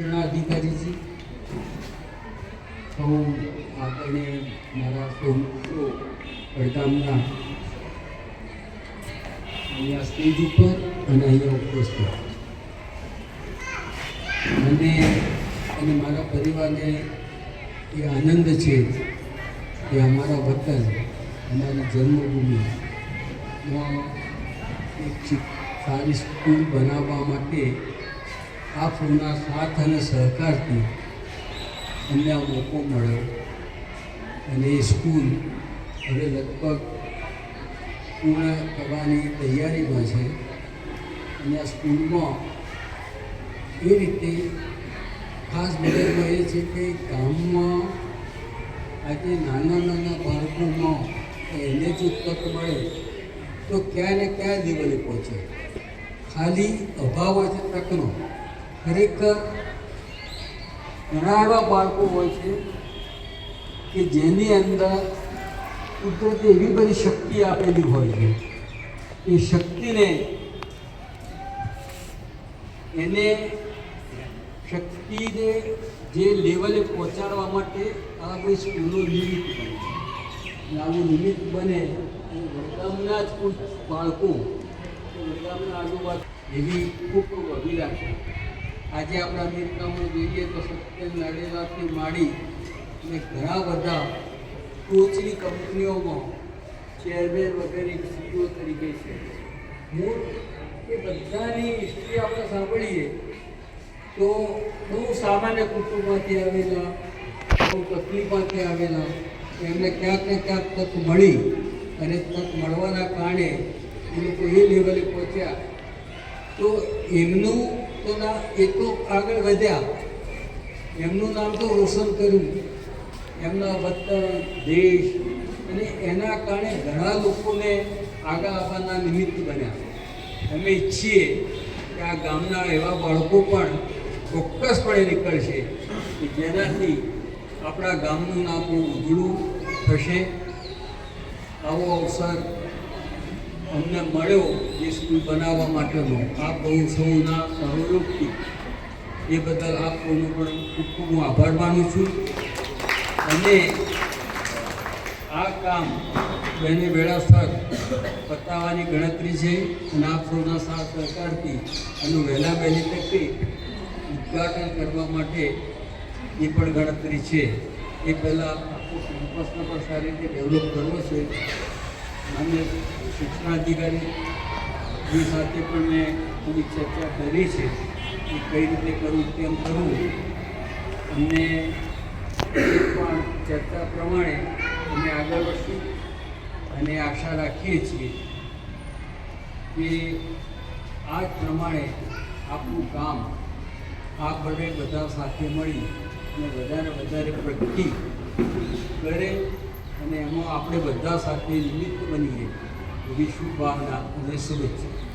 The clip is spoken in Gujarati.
શિક્ષણના અધિકારીજી હું આપણને મારા સૌ મિત્રો પડગામના અહીંયા સ્ટેજ ઉપર અને અહીંયા ઉપસ્થિત. મને અને મારા પરિવારને એ આનંદ છે કે અમારા વતન અમારી જન્મભૂમિ એક સારી સ્કૂલ બનાવવા માટે આપ સૌના સાથ અને સહકારથી અમને આ મોકો મળ્યો. અને એ સ્કૂલ હવે લગભગ પૂર્ણ કરવાની તૈયારીમાં છે. અને આ સ્કૂલમાં એ રીતે ખાસ મદદમાં એ છે કે ગામમાં આજે નાના નાના બાળકોમાં એને જો તક મળે તો ક્યાં ને ક્યાં લેવલે પહોંચે. ખાલી અભાવ છે તકનો. ખરેખર ઘણા એવા બાળકો હોય છે કે જેની અંદર કુદરતે એવી બધી શક્તિ આપેલી હોય છે એ શક્તિને એને શક્તિને જે લેવલે પહોંચાડવા માટે આ કોઈ સ્કૂલો નિમિત્ત બને છે. આવું નિમિત્ત બને એ વડગામના જ કોઈ બાળકો વડગામના આજુબાજુ એવી ખૂબ ખૂબ અભિલાષા આજે આપણા અમેરિકામાં જોઈએ તો સત્ય નડેલાથી માંડી અને ઘણા બધા ટોચની કંપનીઓમાં ચેરમેન વગેરે સીઈઓ તરીકે છે. મૂળ એ બધાની હિસ્ટ્રી આપણે સાંભળીએ તો બહુ સામાન્ય કુટુંબમાંથી આવેલા, બહુ તકલીફમાંથી આવેલા, એમને ક્યાંક ને ક્યાંક તક મળી અને તક મળવાના કારણે એ લોકો એ લેવલે પહોંચ્યા. તો એમનું તો એટલું આગળ વધ્યા. એમનું નામ તો રોશન કર્યું. એમના વતન, દેશ અને એના કારણે ઘણા લોકોને આગળ આવવાના નિમિત્ત બન્યા. અમે ઈચ્છીએ કે આ ગામના એવા બાળકો પણ ચોક્કસપણે નીકળશે કે જેનાથી આપણા ગામનું નામ ઉજળું થશે. આવો અવસર અમને મળ્યો જે સ્કૂલ બનાવવા માટેનો. આ બહુ સૌના સહયોગથી એ બદલ આપ સૌનો પણ ખૂબ ખૂબ હું આભાર માનું છું. અને આ કામ બેને વેળાસર પતાવવાની ગણતરી છે અને આપ સૌના સાથ સહકારથી એનું વહેલા વહેલી તકે ઉદ્ઘાટન કરવા માટે એ પણ ગણતરી છે. એ પહેલાં આખું કેમ્પસને પણ સારી રીતે ડેવલપ કરવો છે. અને શિક્ષણાધિકારી સાથે પણ મેં થોડી ચર્ચા કરી છે કે કઈ રીતે કરવું તેમ કરવું. એ પણ ચર્ચા પ્રમાણે અમે આગળ વધશું અને આશા રાખીએ છીએ કે આ જ પ્રમાણે આપણું કામ આ બધે બધા સાથે મળી અને વધારે વધારે પ્રગતિ કરે અને એમાં આપણે બધા સાથે નિમિત્ત બનીએ. એવી શુભભાવના અને શુભેચ્છા.